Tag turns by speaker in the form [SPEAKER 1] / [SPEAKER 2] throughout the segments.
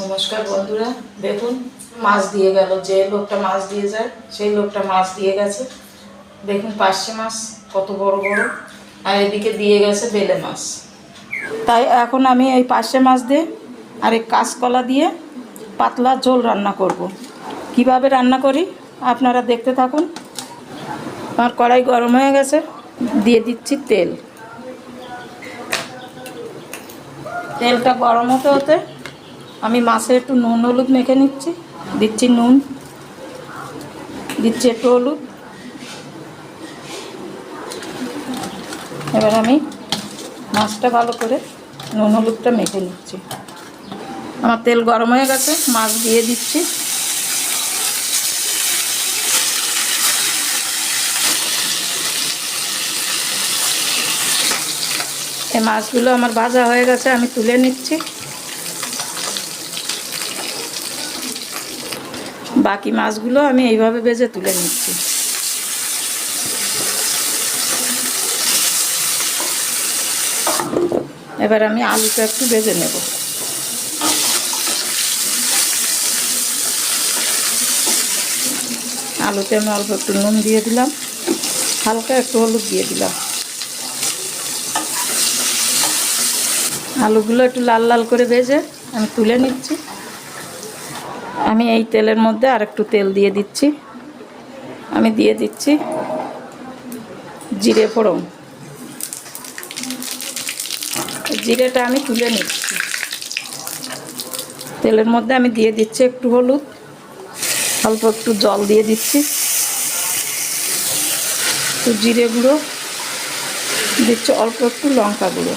[SPEAKER 1] নমস্কার বন্ধুরা, দেখুন, মাছ দিয়ে গেল। যে লোকটা মাছ দিয়ে যায়, সেই লোকটা মাছ দিয়ে গেছে। দেখুন, পার্শে মাছ, কত বড় বড়। আর এদিকে দিয়ে গেছে বেলে মাছ। তাই এখন আমি এই পার্শে মাছ দিয়ে আর এই কাঁচকলা দিয়ে পাতলা ঝোল রান্না করব। কীভাবে রান্না করি? আপনারা দেখতে থাকুন। আমার কড়াই গরম হয়ে গেছে। দিয়ে দিচ্ছি তেল। তেলটা গরম হতে হতে আমি মাছে একটু নুন হলুদ মেখে নিচ্ছি। দিচ্ছি নুন। দিচ্ছি একটু হলুদ। এবার আমি মাছটা ভালো করে নুন হলুদটা মেখে নিচ্ছি। আমার তেল গরম হয়ে গেছে, মাছ দিয়ে দিচ্ছি। এই মাছগুলো আমার ভাজা হয়ে গেছে, আমি তুলে নিচ্ছি। বাকি মাছগুলো আমি এইভাবে বেজে তুলে নিচ্ছি। এবার আমি আলুটা একটু বেজে নেব। আলুতে আমি অল্প একটু নুন দিয়ে দিলাম, হালকা একটু হলুদ দিয়ে দিলাম। আলুগুলো একটু লাল লাল করে ভেজে আমি তুলে নিচ্ছি। আমি এই তেলের মধ্যে আর একটু তেল দিয়ে দিচ্ছি। আমি দিয়ে দিচ্ছি জিরে ফোড়ন। জিরেটা আমি তুলে নিচ্ছি। তেলের মধ্যে আমি দিয়ে দিচ্ছি একটু হলুদ। অল্প একটু জল দিয়ে দিচ্ছি। একটু জিরে গুঁড়ো। দিচ্ছি অল্প একটু লঙ্কা গুঁড়ো।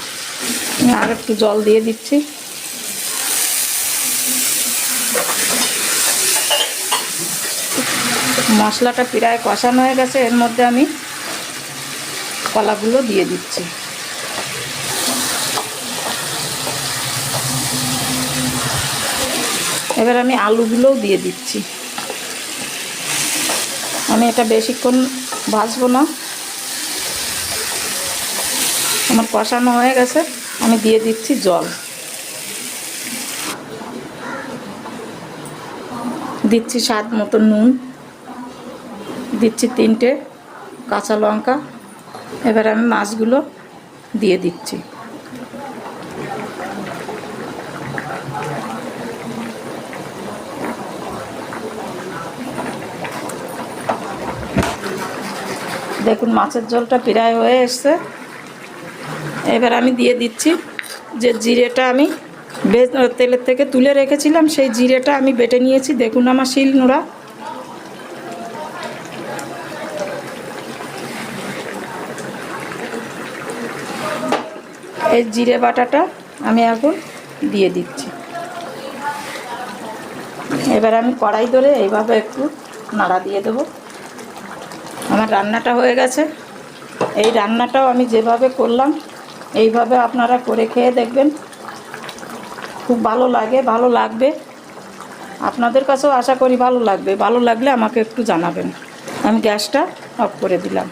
[SPEAKER 1] আর একটু জল দিয়ে দিচ্ছি। মশলাটা প্রায় কষানো হয়ে গেছে, এর মধ্যে আমি কলাগুলো দিয়ে দিচ্ছি। এবার আমি আলুগুলোও দিয়ে দিচ্ছি। আমি এটা বেশিক্ষণ ভাজবো না। আমার কষানো হয়ে গেছে। আমি দিয়ে দিচ্ছি জল। দিচ্ছি স্বাদ মতো নুন। দিচ্ছি তিনটে কাঁচা লঙ্কা। এবার আমি মাছগুলো দিয়ে দিচ্ছি। দেখুন মাছের ঝোলটা প্রায় হয়ে এসছে। এবার আমি দিয়ে দিচ্ছি যে জিরেটা আমি তেলের থেকে তুলে রেখেছিলাম, সেই জিরেটা আমি বেটে নিয়েছি। দেখুন আমার শিল নোড়া। এই জিরে বাটাটা আমি এখন দিয়ে দিচ্ছি। এবার আমি কড়াই ধরে এইভাবে একটু নাড়া দিয়ে দেবো। আমার রান্নাটা হয়ে গেছে। এই রান্নাটাও আমি যেভাবে করলাম এইভাবে আপনারা করে খেয়ে দেখবেন। খুব ভালো লাগে, ভালো লাগবে। আপনাদের কাছেও আশা করি ভালো লাগবে। ভালো লাগলে আমাকে একটু জানাবেন। আমি গ্যাসটা অফ করে দিলাম।